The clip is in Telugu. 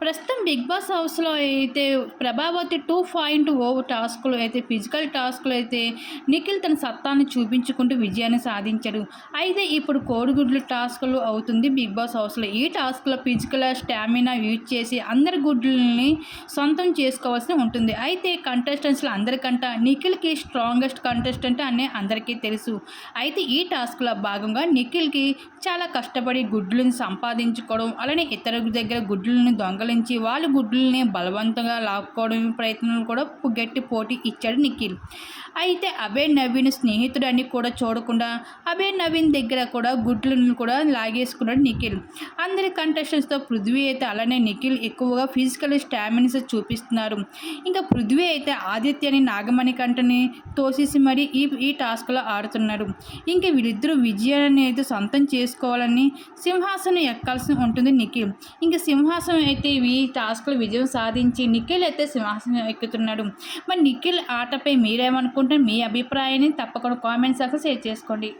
ప్రస్తుతం బిగ్ బాస్ హౌస్లో అయితే ప్రభావతి టూ పాయింట్ ఓ టాస్క్లో అయితే ఫిజికల్ టాస్క్లో అయితే నిఖిల్ తన సత్తాన్ని చూపించుకుంటూ విజయాన్ని సాధించాడు. అయితే ఇప్పుడు కోడిగుడ్లు టాస్క్లు అవుతుంది బిగ్ బాస్ హౌస్లో. ఈ టాస్క్లో ఫిజికల్ స్టామినా యూజ్ చేసి అందరి గుడ్లని సొంతం చేసుకోవాల్సి ఉంటుంది. అయితే కంటెస్టెంట్స్లో అందరికంట నిఖిల్కి స్ట్రాంగెస్ట్ కంటెస్టెంట్ అనే అందరికీ తెలుసు. అయితే ఈ టాస్క్లో భాగంగా నిఖిల్కి చాలా కష్టపడి గుడ్లను సంపాదించుకోవడం అలానే ఇతర దగ్గర గుడ్లను దొంగలించి వాళ్ళ గుడ్లని బలవంతంగా లాక్కోవడం ప్రయత్నాలు కూడా గట్టి పోటీ ఇచ్చాడు నిఖిల్. అయితే అభయ్ నవీన్ స్నేహితుడు అని కూడా చూడకుండా అభయ్ నవీన్ దగ్గర కూడా గుడ్లను కూడా లాగేసుకున్నాడు నిఖిల్. అందరి కంటెస్టెంట్స్తో పృథ్వీ అయితే అలానే నిఖిల్ ఎక్కువగా ఫిజికల్ స్టామినస్ చూపిస్తున్నారు. ఇంకా పృథ్వీ అయితే ఆదిత్యని నాగమణి కంటని తోసేసి మరి ఈ ఈ టాస్క్లో ఆడుతున్నారు ఇంకా వీళ్ళిద్దరూ విజయాన్ని అయితే సొంతం చేసుకోవాలని సింహాసనం ఎక్కాల్సి ఉంటుంది నిఖిల్. ఇంకా సింహాసనం అయితే ఈ టాస్క్లు విజయం సాధించి నిఖిల్ అయితే సింహాసనం ఎక్కుతున్నాడు. మరి నిఖిల్ ఆటపై మీరేమనుకుంటే మీ అభిప్రాయాన్ని తప్పకుండా కామెంట్స్ అక్కడ షేర్ చేసుకోండి.